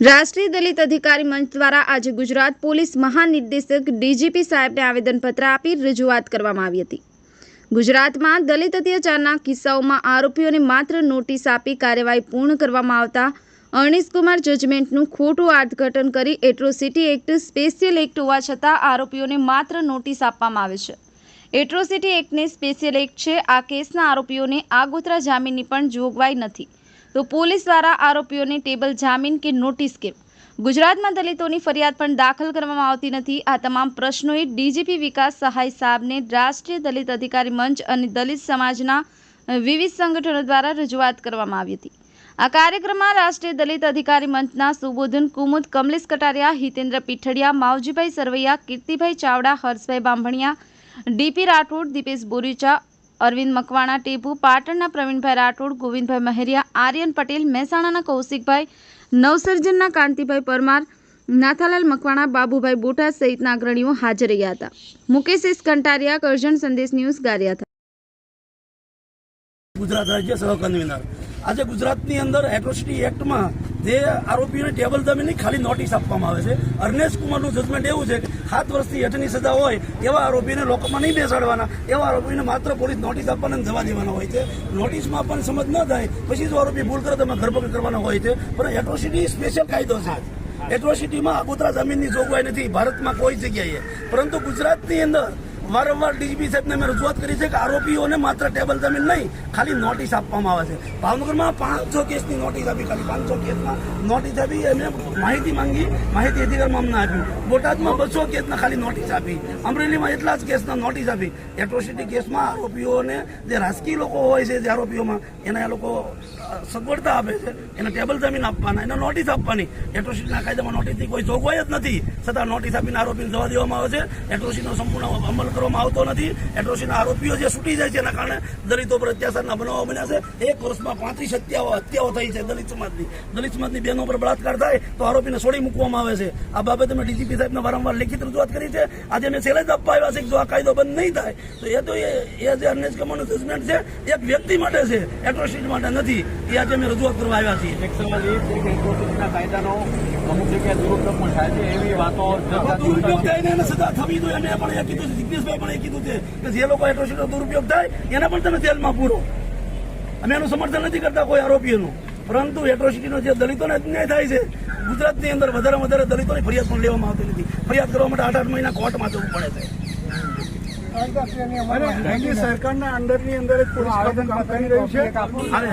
રાષ્ટ્રીય દલિત અધિકારી મંચ દ્વારા આજે ગુજરાત પોલીસ મહાનિર્દેશક ડીજીપી સાહેબને આવેદનપત્ર આપી રજૂઆત કરવામાં આવી હતી. ગુજરાતમાં દલિત અત્યાચારના કિસ્સાઓમાં આરોપીઓને માત્ર નોટિસ આપી કાર્યવાહી પૂર્ણ કરવામાં આવતા અર્ણિશ કુમાર જજમેન્ટનું ખોટું અર્થઘટન કરી એટ્રોસિટી એક્ટ, સ્પેશિયલ એક્ટ હોવા છતાં આરોપીઓને માત્ર નોટિસ આપવામાં આવે છે. એટ્રોસિટી એક્ટને સ્પેશિયલ એક્ટ છે. આ કેસના આરોપીઓને આગોતરા જામીનની પણ જોગવાઈ નથી. તો પોલીસ દ્વારા આરોપીઓને ટેબલ જામીન કે નોટિસ કે ગુજરાતમાં દલિતોની ફરિયાદ પણ દાખલ કરવામાં આવતી નથી. આ તમામ પ્રશ્નોએ ડીજીપી વિકાસ સહાય સાહેબને રાષ્ટ્રીય દલિત અધિકારી મંચ અને દલિત સમાજના વિવિધ સંગઠનો દ્વારા રજૂઆત કરવામાં આવી હતી. આ કાર્યક્રમમાં રાષ્ટ્રીય દલિત અધિકારી મંચના સુબોધન કુમુદ, કમલેશ કટારિયા, હિતેન્દ્ર પીઠડિયા, માવજીભાઈ સરવૈયા, કીર્તિભાઈ ચાવડા, હર્ષભાઈ બાંભણિયા, ડીપી રાઠોડ, દીપેશ બોરીચા અરવિંદ મકવાણા, ટીપુ પાટણના પ્રવીણભાઈ રાઠોડ, ગોવિંદભાઈ મહેરિયા, આર્યન પટેલ, મહેસાણાના કૌશિકભાઈ, નવસર્જનના કાંતિભાઈ પરમાર, નાથાલાલ મકવાણા, બાબુભાઈ બોટા સહિતના અગ્રણીઓ હાજર રહ્યા હતા. મુકેશ એસ કંટારિયા, કરજણ સંદેશ ન્યૂઝ ગારિયા ગુજરાત રાજ્ય સહ કન્વીનર આજે ગુજરાતની અંદર એટ્રોસિટી એક્ટમાં જે આરોપીઓને ટેબલ જમીનની ખાલી નોટિસ આપવામાં આવે છે. અર્નેશ કુમારનું જજમેન્ટ એવું છે કે સાત વર્ષથી હેઠળની સજા હોય એવા આરોપીને લોકોમાં નહીં બેસાડવાના. એવા આરોપીને માત્ર પોલીસ નોટિસ આપવાના જવા દેવાના હોય છે. નોટિસમાં પણ સમજ ન થાય, પછી જો આરોપી ભૂલ કરે તો એમાં ધરપકડ કરવાનો હોય છે. પણ એટ્રોસિટી સ્પેશિયલ કાયદો છે. એટ્રોસિટીમાં આગોતરા જમીનની જોગવાઈ નથી. ભારતમાં કોઈ જગ્યાએ. પરંતુ ગુજરાતની અંદર વારંવાર ડીજીપી સાહેબને મેં રજૂઆત કરી છે કે આરોપીઓને માત્ર ટેબલ જમીન નહીં, ખાલી નોટિસ આપવામાં આવે છે. ભાવનગરમાં પાંચસો કેસની નોટિસ આપી, ખાલી પાંચસો કેસમાં નોટિસ આપી, એમને માહિતી માંગી, માહિતી અધિકારમાં અમને આપ્યું બોટાદમાં બસો કેસના ખાલી નોટિસ આપી. અમરેલીમાં એટલા જ કેસના નોટિસ આપી. એટ્રોસિટી કેસમાં આરોપીઓને જે રાજકીય લોકો હોય છે, જે આરોપીઓમાં એને એ લોકો સગવડતા આપે છે, એને ટેબલ જમીન આપવાના, એને નોટિસ આપવાની. એટ્રોસિટીના કાયદામાં નોટિસની કોઈ જોગવાઈ જ નથી. છતાં નોટિસ આપીને આરોપીને જવા દેવામાં આવે છે. એટ્રોસિટીનો સંપૂર્ણ અમલ કરવામાં આવતો નથી. એટ્રોસિટીના આરોપીઓ જે છૂટી જાય છે એના કારણે દલિતો પર અત્યાચારના બનાવો બન્યા છે. એક વર્ષમાં પાંત્રીસ હત્યાઓ હત્યાઓ થઈ છે દલિત સમાજની. દલિત સમાજની બહેનો પર બળાત્કાર થાય તો આરોપીને છોડી મૂકવામાં આવે છે. આ બાબતે મેં ડીજીપી સાહેબને વારંવાર લેખિત રજૂઆત કરી છે. આજે મેં સેલેજ આપવા આવ્યા છે કે જો આ કાયદો બંધ નહીં થાય તો એ તો એ જે અર્નેશ કમાનું જજમેન્ટ છે એક વ્યક્તિ માટે છે એટ્રોસિટી માટે નથી. એ આજે મેં રજૂઆત કરવા આવ્યા છીએ. એક સવાલ એ છે કે એટ્રોસિટીના કાયદાનો અમુક જગ્યાએ દુરુપયોગ પણ થાય છે એવી વાતો એને સજા થવી જોઈએ. મેં પણ એ કીધું છે જિગ્નેશભાઈ પણ એ કીધું છે કે જે લોકો એટ્રોસિટીનો દુરુપયોગ થાય એને પણ તમે જેલમાં પૂરો. અમે એનું સમર્થન નથી કરતા કોઈ આરોપીઓનું. પરંતુ એટ્રોસિટીનો જે દલિતોને અન્યાય થાય છે ગુજરાતની અંદર વધારે વધારે દલિતોની ફરિયાદ પણ લેવામાં આવતી નથી. ફરિયાદ કરવા માટે આઠ આઠ મહિના કોર્ટમાં જવું પડે છે. સરકારના અંડરની અંદર પોલીસ કામ કરી રહ્યું છે. અને